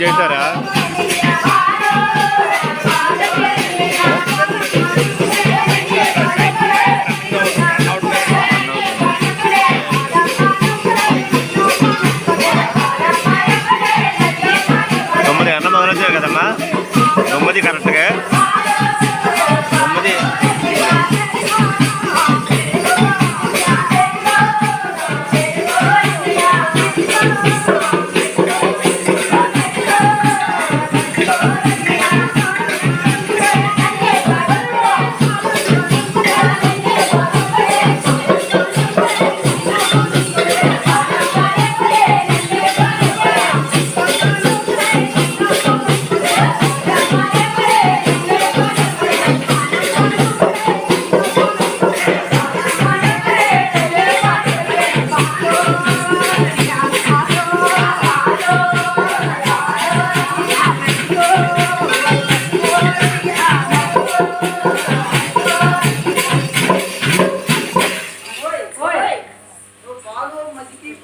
చేశారా?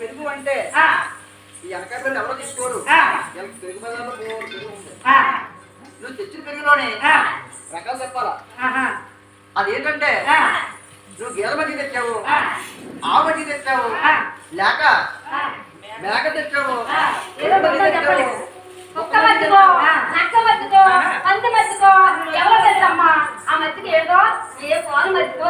తెలుగు అంటే ఈ వెనకాల ఎవరో తీసుకోరు. తెలుగు పదాల్లో నువ్వు తెచ్చిన పెరుగులోనే రకాలు చెప్పాలా? అదేంటంటే నువ్వు గేదె మధ్య తెచ్చావు ఆ. మధ్య తెచ్చావు లేక మేక తెచ్చావు కుక్క మధ్యకో ఏ పాలు మధ్యకో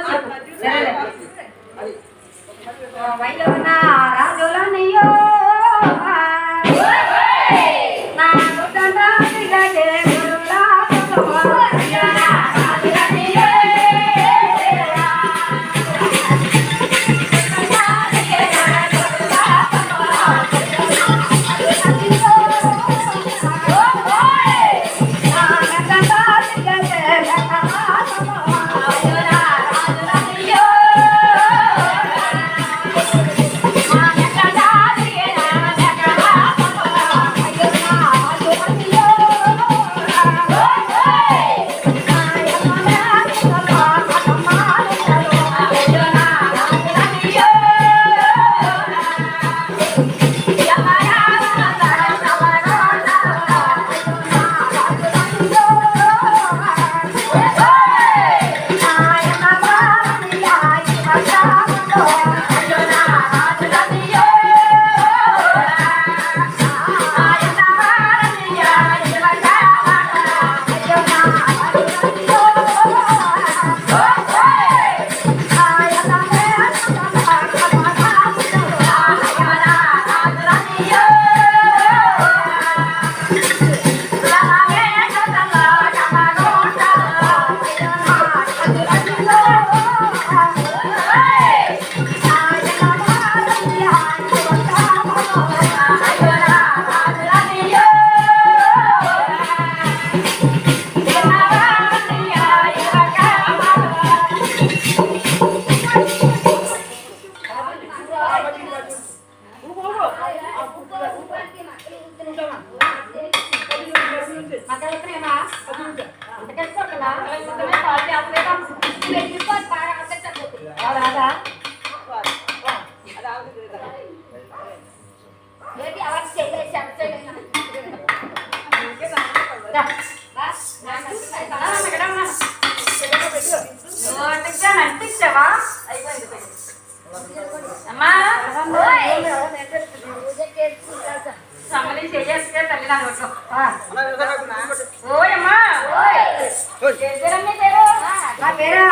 పేరా?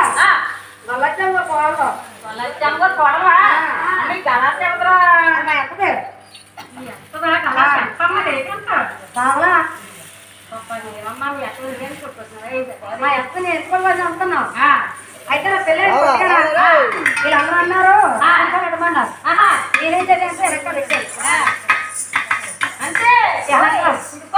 నల్లచ్చమ్మ కోడలు. నల్లచ్చమ్మ కోడలా మీ మా ఎక్క నేర్చుకోవాలని అంటున్నావు అయితే నా పిల్లలు. వీళ్ళందరూ అన్నారు. పెట్టమన్నారు నేనేం చదివాను ఎక్కడ పెట్టాను అంటే పాలు ఎందుకు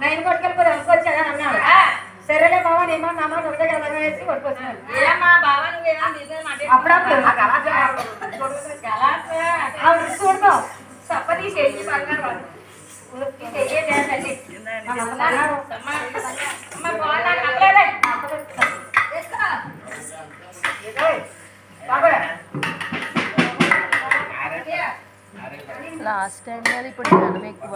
నేను కొట్టుకెళ్ళిపోయి వెనకొచ్చాను అన్నాడు. ఆ. సరేలే బావ నేను నా మాట ఒకటే కదా వేసి కొట్టుకొచ్చాను అప్పుడప్పుడు. చూడతాం చప్పతి చెయ్యి బంగారు చెయ్యి అమ్మ అమ్మ బాగా నక్కలే లాస్ట్ టైం మీద ఇప్పుడు జనం ఎక్కువ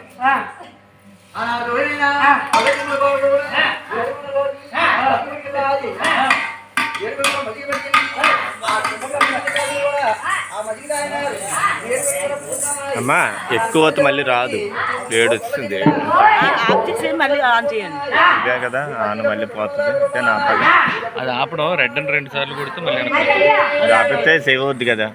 అమ్మా ఎక్కువ మళ్ళీ రాదు. ఏడు వచ్చింది ఇవే కదా ఆను మళ్ళీ పోతుంది. కానీ ఆపదు? అది ఆపడం రెడ్ అండ్ రెండు సార్లు కొడితే మళ్ళీ ఆపితే సేవ్ అవుద్ది కదా.